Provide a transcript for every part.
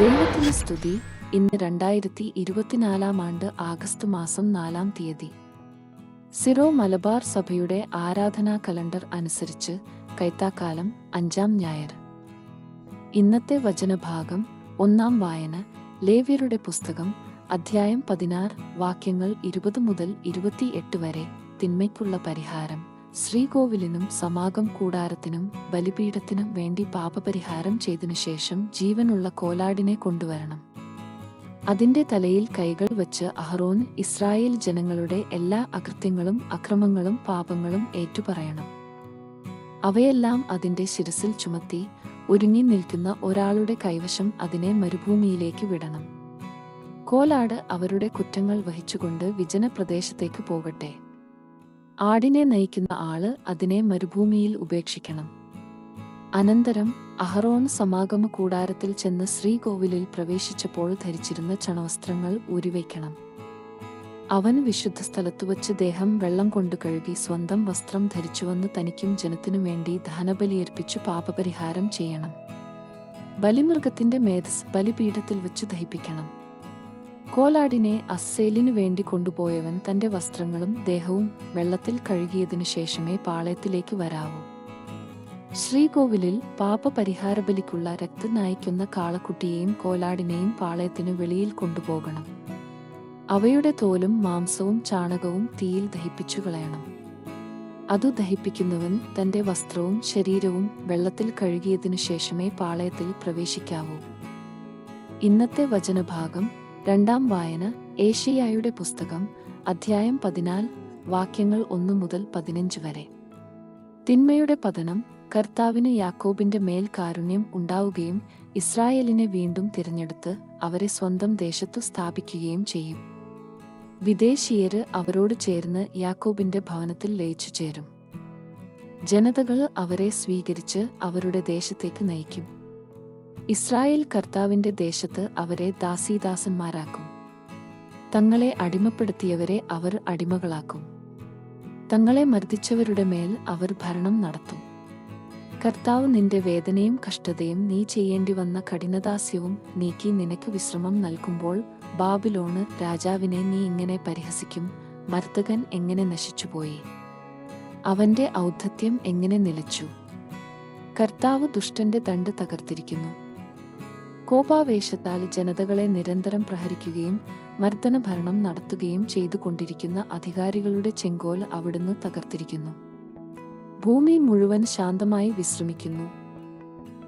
ദൈവത്തിന് സ്തുതി ഇന്ന് രണ്ടായിരത്തി ഇരുപത്തിനാലാം ആണ്ട് ആഗസ്റ്റ് മാസം നാലാം തീയതി. സിറോ മലബാർ സഭയുടെ ആരാധനാ കലണ്ടർ അനുസരിച്ച് കൈത്താക്കാലം അഞ്ചാം ഞായർ. ഇന്നത്തെ വചനഭാഗം ഒന്നാം വായന ലേവ്യരുടെ പുസ്തകം അധ്യായം പതിനാറ് വാക്യങ്ങൾ ഇരുപത് മുതൽ ഇരുപത്തിയെട്ട് വരെ തിന്മയ്ക്കുള്ള പരിഹാരം. ശ്രീകോവിലിനും സമാഗം കൂടാരത്തിനും ബലിപീഠത്തിനും വേണ്ടി പാപപരിഹാരം ചെയ്തതിനു ശേഷം ജീവനുള്ള കോലാടിനെ കൊണ്ടുവരണം. അതിന്റെ തലയിൽ കൈകൾ വച്ച് അഹ്റോൻ ഇസ്രായേൽ ജനങ്ങളുടെ എല്ലാ അകൃത്യങ്ങളും അക്രമങ്ങളും പാപങ്ങളും ഏറ്റുപറയണം. അവയെല്ലാം അതിന്റെ ശിരസിൽ ചുമത്തി ഒരുങ്ങി നിൽക്കുന്ന ഒരാളുടെ കൈവശം അതിനെ മരുഭൂമിയിലേക്ക് വിടണം. കോലാട് അവരുടെ കുറ്റങ്ങൾ വഹിച്ചുകൊണ്ട് വിജനപ്രദേശത്തേക്ക് പോകട്ടെ. ആടിനെ നയിക്കുന്ന ആൾ അതിനെ മരുഭൂമിയിൽ ഉപേക്ഷിക്കണം. അനന്തരം അഹറോൺ സമാഗമ കൂടാരത്തിൽ ചെന്ന് ശ്രീകോവിലിൽ പ്രവേശിച്ചപ്പോൾ ധരിച്ചിരുന്ന ചണവസ്ത്രങ്ങൾ ഊരിവയ്ക്കണം. അവൻ വിശുദ്ധ സ്ഥലത്തു വച്ച് ദേഹം വെള്ളം കൊണ്ടു കഴുകി സ്വന്തം വസ്ത്രം ധരിച്ചുവന്ന് തനിക്കും ജനത്തിനു വേണ്ടി ദഹനബലിയർപ്പിച്ച് പാപപരിഹാരം ചെയ്യണം. ബലിമൃഗത്തിന്റെ മേധസ് ബലിപീഠത്തിൽ വെച്ച് ദഹിപ്പിക്കണം. കോലാടിനെ അസ്സേലിനു വേണ്ടി കൊണ്ടുപോയവൻ തന്റെ വസ്ത്രങ്ങളും ദേഹവും വെള്ളത്തിൽ കഴുകിയതിനു ശേഷമേ പാളയത്തിലേക്ക് വരാവൂ. ശ്രീകോവിലിൽ പാപപരിഹാരബലിക്കുള്ള രക്തം നയിക്കുന്ന കാളക്കുട്ടിയെയും കോലാടിനെയും പാളയത്തിനു വെളിയിൽ കൊണ്ടുപോകണം. അവയുടെ തോലും മാംസവും ചാണകവും തീയിൽ ദഹിപ്പിച്ചു കളയണം. അതു ദഹിപ്പിക്കുന്നവൻ തന്റെ വസ്ത്രവും ശരീരവും വെള്ളത്തിൽ കഴുകിയതിനു ശേഷമേ പാളയത്തിൽ പ്രവേശിക്കാവൂ. ഇന്നത്തെ വചനഭാഗം രണ്ടാം വായന ഏഷ്യായുടെ പുസ്തകം അധ്യായം പതിനാല് വാക്യങ്ങൾ ഒന്നു മുതൽ പതിനഞ്ച് വരെ. തിന്മയുടെ പതനം കർത്താവിന് യാക്കോബിന്റെ മേൽ കാരുണ്യം ഉണ്ടാവുകയും ഇസ്രായേലിനെ വീണ്ടും തിരഞ്ഞെടുത്ത് അവരെ സ്വന്തം ദേശത്തു സ്ഥാപിക്കുകയും ചെയ്യും. വിദേശീയര് അവരോട് ചേർന്ന് യാക്കോബിന്റെ ഭവനത്തിൽ ലയിച്ചു ചേരും ജനതകൾ അവരെ സ്വീകരിച്ച് അവരുടെ ദേശത്തേക്ക് നയിക്കും. ഇസ്രായേൽ കർത്താവിന്റെ ദേശത്ത് അവരെ ദാസീദാസന്മാരാക്കും. തങ്ങളെ അടിമപ്പെടുത്തിയവരെ അവർ അടിമകളാക്കും. തങ്ങളെ മർദ്ദിച്ചവരുടെ മേൽ അവർ ഭരണം നടത്തും. കർത്താവ് നിന്റെ വേദനയും കഷ്ടതയും നീ ചെയ്യേണ്ടി വന്ന കഠിനദാസ്യവും നീക്കി നിനക്ക് വിശ്രമം നൽകുമ്പോൾ ബാബിലോണ് രാജാവിനെ നീ ഇങ്ങനെ പരിഹസിക്കും മർദ്ദകൻ എങ്ങനെ നശിച്ചുപോയി? അവന്റെ ഔദ്ധത്യം എങ്ങനെ നിലച്ചു? കർത്താവ് ദുഷ്ടന്റെ തണ്ട് തകർത്തിരിക്കുന്നു. കോപാവേശത്താൽ ജനതകളെ നിരന്തരം പ്രഹരിക്കുകയും മർദ്ദന ഭരണം നടത്തുകയും ചെയ്തുകൊണ്ടിരിക്കുന്ന അധികാരികളുടെ ചെങ്കോൽ അവിടുന്ന് തകർത്തിരിക്കുന്നു. ഭൂമി മുഴുവൻ ശാന്തമായി വിശ്രമിക്കുന്നു.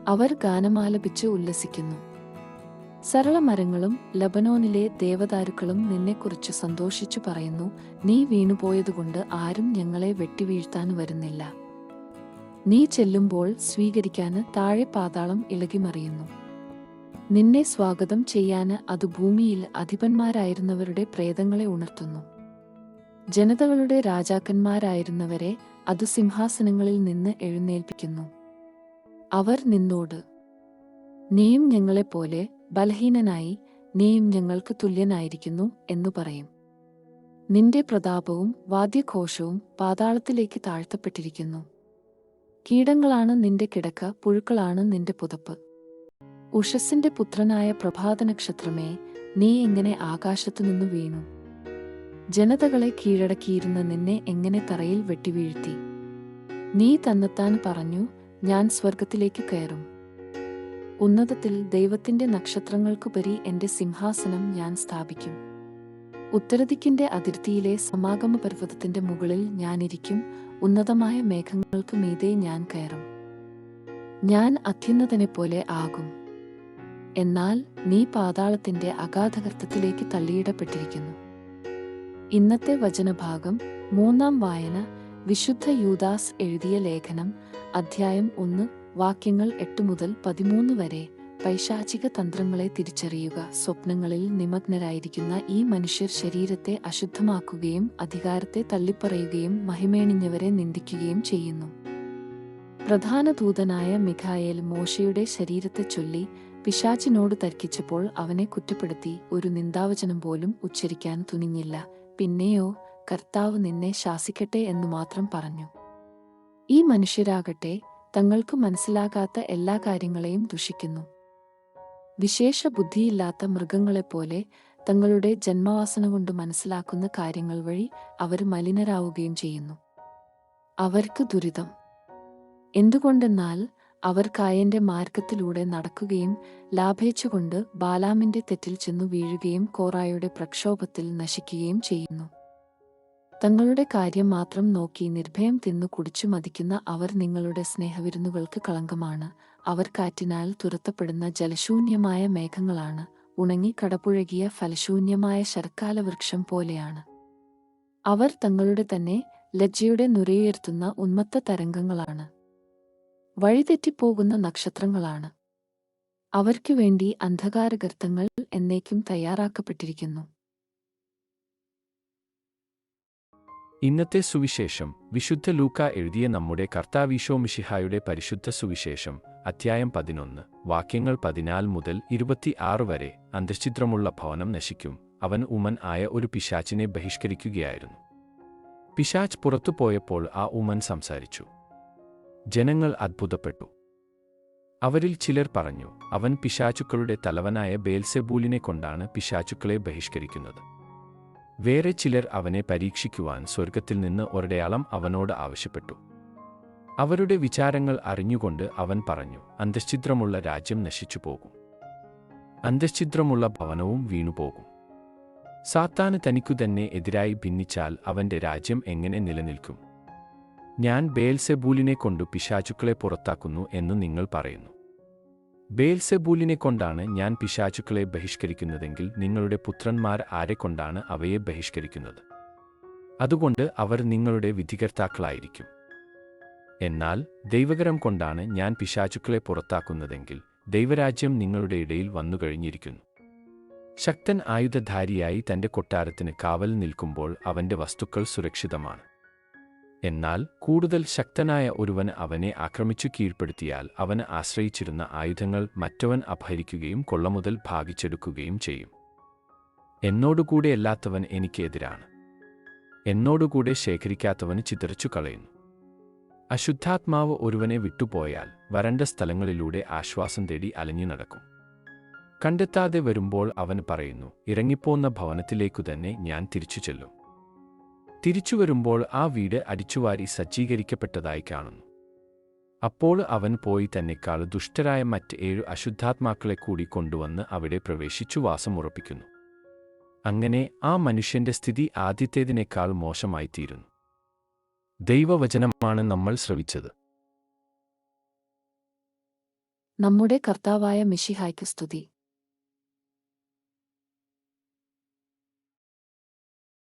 അവർ ഗാനമാലപിച്ച് ഉല്ലസിക്കുന്നു. സരള മരങ്ങളും ലബനോനിലെ ദേവദാരുക്കളും നിന്നെക്കുറിച്ച് സന്തോഷിച്ചു പറയുന്നു നീ വീണുപോയതുകൊണ്ട് ആരും ഞങ്ങളെ വെട്ടിവീഴ്ത്താൻ വരുന്നില്ല. നീ ചെല്ലുമ്പോൾ സ്വീകരിക്കാൻ താഴെ പാതാളം ഇളകിമറിയുന്നു. നിന്നെ സ്വാഗതം ചെയ്യാന് അത് ഭൂമിയിൽ അധിപന്മാരായിരുന്നവരുടെ പ്രേതങ്ങളെ ഉണർത്തുന്നു. ജനതകളുടെ രാജാക്കന്മാരായിരുന്നവരെ അത് സിംഹാസനങ്ങളിൽ നിന്ന് എഴുന്നേൽപ്പിക്കുന്നു. അവർ നിന്നോട് നീയും ഞങ്ങളെപ്പോലെ ബലഹീനനായി നീയും ഞങ്ങൾക്ക് തുല്യനായിരിക്കുന്നു എന്നു പറയും. നിന്റെ പ്രതാപവും വാദ്യഘോഷവും പാതാളത്തിലേക്ക് താഴ്ത്തപ്പെട്ടിരിക്കുന്നു. കീടങ്ങളാണ് നിന്റെ കിടക്ക പുഴുക്കളാണ് നിന്റെ പുതപ്പ്. ഉഷസ്സിന്റെ പുത്രനായ പ്രഭാത നക്ഷത്രമേ നീ എങ്ങനെ ആകാശത്തു നിന്ന് വീണു? ജനതകളെ കീഴടക്കിയിരുന്ന നിന്നെ എങ്ങനെ തറയിൽ വെട്ടിവീഴ്ത്തി? നീ തന്നെത്താൻ പറഞ്ഞു ഞാൻ സ്വർഗത്തിലേക്ക് കയറും. ഉന്നതത്തിൽ ദൈവത്തിന്റെ നക്ഷത്രങ്ങൾക്കുപരി എന്റെ സിംഹാസനം ഞാൻ സ്ഥാപിക്കും. ഉത്തരദിക്കിന്റെ അതിർത്തിയിലെ സമാഗമ പർവതത്തിന്റെ മുകളിൽ ഞാനിരിക്കും ഉന്നതമായ മേഘങ്ങൾക്കു മീതെ ഞാൻ കയറും. ഞാൻ അത്യുന്നതനെ പോലെ ആകും. എന്നാൽ നീ പാതാളത്തിന്റെ അഗാധകർത്തത്തിലേക്ക് തള്ളിയിടപ്പെട്ടിരിക്കുന്നു. ഇന്നത്തെ വചനഭാഗം മൂന്നാം വായന വിശുദ്ധ യൂദാസ് എഴുതിയ ലേഖനം അധ്യായം ഒന്ന് വാക്യങ്ങൾ എട്ട് മുതൽ പതിമൂന്ന് വരെ പൈശാചിക തന്ത്രങ്ങളെ തിരിച്ചറിയുക. സ്വപ്നങ്ങളിൽ നിമഗ്നരായിരിക്കുന്ന ഈ മനുഷ്യർ ശരീരത്തെ അശുദ്ധമാക്കുകയും അധികാരത്തെ തള്ളിപ്പറയുകയും മഹിമേണിഞ്ഞവരെ നിന്ദിക്കുകയും ചെയ്യുന്നു. പ്രധാന ദൂതനായ മിഖായേൽ മോശയുടെ ശരീരത്തെ ചൊല്ലി പിശാചിനോട് തർക്കിച്ചപ്പോൾ അവനെ കുറ്റപ്പെടുത്തി ഒരു നിന്ദാവചനം പോലും ഉച്ചരിക്കാൻ തുനിഞ്ഞില്ല. പിന്നെയോ കർത്താവ് നിന്നെ ശാസിക്കട്ടെ എന്നു മാത്രം പറഞ്ഞു. ഈ മനുഷ്യരാകട്ടെ തങ്ങൾക്ക് മനസ്സിലാകാത്ത എല്ലാ കാര്യങ്ങളെയും ദുഷിക്കുന്നു. വിശേഷ ബുദ്ധിയില്ലാത്ത മൃഗങ്ങളെപ്പോലെ തങ്ങളുടെ ജന്മവാസന കൊണ്ട് മനസ്സിലാക്കുന്ന കാര്യങ്ങൾ വഴി അവർ മലിനരാവുകയും ചെയ്യുന്നു. അവർക്ക് ദുരിതം. എന്തുകൊണ്ടെന്നാൽ അവർ കായന്റെ മാർഗത്തിലൂടെ നടക്കുകയും ലാഭേച്ഛകൊണ്ട് ബാലാമിന്റെ തെറ്റിൽ ചെന്നു വീഴുകയും കോറായുടെ പ്രക്ഷോഭത്തിൽ നശിക്കുകയും ചെയ്യുന്നു. തങ്ങളുടെ കാര്യം മാത്രം നോക്കി നിർഭയം തിന്നു കുടിച്ചു മതിക്കുന്ന അവർ നിങ്ങളുടെ സ്നേഹവിരുന്നുകൾക്ക് കളങ്കമാണ്. അവർ കാറ്റിനാൽ തുരത്തപ്പെടുന്ന ജലശൂന്യമായ മേഘങ്ങളാണ്. ഉണങ്ങി കടപുഴകിയ ഫലശൂന്യമായ ശരക്കാല വൃക്ഷം പോലെയാണ്. അവർ തങ്ങളുടെ തന്നെ ലജ്ജയുടെ നുരയുയർത്തുന്ന ഉന്മത്ത തരംഗങ്ങളാണ്. വഴിതെറ്റിപ്പോകുന്ന നക്ഷത്രങ്ങളാണ്. അവർക്കു വേണ്ടി അന്ധകാരഗർത്തങ്ങൾ എന്നേക്കും തയ്യാറാക്കപ്പെട്ടിരിക്കുന്നു. ഇന്നത്തെ സുവിശേഷം വിശുദ്ധ ലൂക്ക എഴുതിയ നമ്മുടെ കർത്താവീശോ മിശിഹായുടെ പരിശുദ്ധ സുവിശേഷം അധ്യായം പതിനൊന്ന് വാക്യങ്ങൾ പതിനാല് മുതൽ ഇരുപത്തിയാറ് വരെ അന്തശ്ചിദ്രമുള്ള ഭവനം നശിക്കും. അവൻ ഉമൻ ആയ ഒരു പിശാച്ചിനെ ബഹിഷ്കരിക്കുകയായിരുന്നു. പിശാച്ച് പുറത്തുപോയപ്പോൾ ആ ഉമൻ സംസാരിച്ചു. ജനങ്ങൾ അത്ഭുതപ്പെട്ടു. അവരിൽ ചിലർ പറഞ്ഞു അവൻ പിശാചുക്കളുടെ തലവനായ ബേൽസെബൂലിനെ കൊണ്ടാണ് പിശാചുക്കളെ ബഹിഷ്കരിക്കുന്നത്. വേറെ ചിലർ അവനെ പരീക്ഷിക്കുവാൻ സ്വർഗത്തിൽ നിന്ന് ഒരടയാളം അവനോട് ആവശ്യപ്പെട്ടു. അവരുടെ വിചാരങ്ങൾ അറിഞ്ഞുകൊണ്ട് അവൻ പറഞ്ഞു അന്തശ്ചിദ്രമുള്ള രാജ്യം നശിച്ചു പോകും അന്തശ്ചിദ്രമുള്ള ഭവനവും വീണുപോകും. സാത്താന് തനിക്കു തന്നെ എതിരായി ഭിന്നിച്ചാൽ അവന്റെ രാജ്യം എങ്ങനെ നിലനിൽക്കും? ഞാൻ ബേൽസെബൂലിനെ കൊണ്ടു പിശാചുക്കളെ പുറത്താക്കുന്നു എന്ന് നിങ്ങൾ പറയുന്നു. ബേൽസെബൂലിനെ കൊണ്ടാണ് ഞാൻ പിശാചുക്കളെ ബഹിഷ്കരിക്കുന്നതെങ്കിൽ നിങ്ങളുടെ പുത്രന്മാർ ആരെക്കൊണ്ടാണ് അവയെ ബഹിഷ്കരിക്കുന്നത്? അതുകൊണ്ട് അവർ നിങ്ങളുടെ വിധികർത്താക്കളായിരിക്കും. എന്നാൽ ദൈവകരം കൊണ്ടാണ് ഞാൻ പിശാചുക്കളെ പുറത്താക്കുന്നതെങ്കിൽ ദൈവരാജ്യം നിങ്ങളുടെ ഇടയിൽ വന്നുകഴിഞ്ഞിരിക്കുന്നു ശക്തൻ ആയുധധാരിയായി തന്റെ കൊട്ടാരത്തിന് കാവൽ നിൽക്കുമ്പോൾ അവന്റെ വസ്തുക്കൾ സുരക്ഷിതമാണ്. എന്നാൽ കൂടുതൽ ശക്തനായ ഒരുവൻ അവനെ ആക്രമിച്ചു കീഴ്പ്പെടുത്തിയാൽ അവന് ആശ്രയിച്ചിരുന്ന ആയുധങ്ങൾ മറ്റവൻ അപഹരിക്കുകയും കൊള്ളമുതൽ ഭാഗിച്ചെടുക്കുകയും ചെയ്യും. എന്നോടുകൂടെ അല്ലാത്തവൻ എനിക്ക് എതിരാണ് എന്നോടുകൂടെ ശേഖരിക്കാത്തവന് ചിതറിച്ചു കളയുന്നു. അശുദ്ധാത്മാവ് ഒരുവനെ വിട്ടുപോയാൽ വരണ്ട സ്ഥലങ്ങളിലൂടെ ആശ്വാസം തേടി അലഞ്ഞു നടക്കും. കണ്ടെത്താതെ വരുമ്പോൾ അവൻ പറയുന്നു ഇറങ്ങിപ്പോന്ന ഭവനത്തിലേക്കു തന്നെ ഞാൻ തിരിച്ചു ചെല്ലും. തിരിച്ചു വരുമ്പോൾ ആ വീട് അടിച്ചുവാരി സജ്ജീകരിക്കപ്പെട്ടതായി കാണുന്നു. അപ്പോൾ അവൻ പോയി തന്നെക്കാൾ ദുഷ്ടരായ മറ്റ് ഏഴു അശുദ്ധാത്മാക്കളെ കൂടി കൊണ്ടുവന്ന് അവിടെ പ്രവേശിച്ചു വാസമുറപ്പിക്കുന്നു അങ്ങനെ ആ മനുഷ്യന്റെ സ്ഥിതി ആദ്യത്തേതിനേക്കാൾ മോശമായിത്തീരുന്നു. ദൈവവചനമാണ് നമ്മൾ ശ്രവിച്ചത്. നമ്മുടെ കർത്താവായ മിഷിഹായ്ക്ക് സ്തുതി.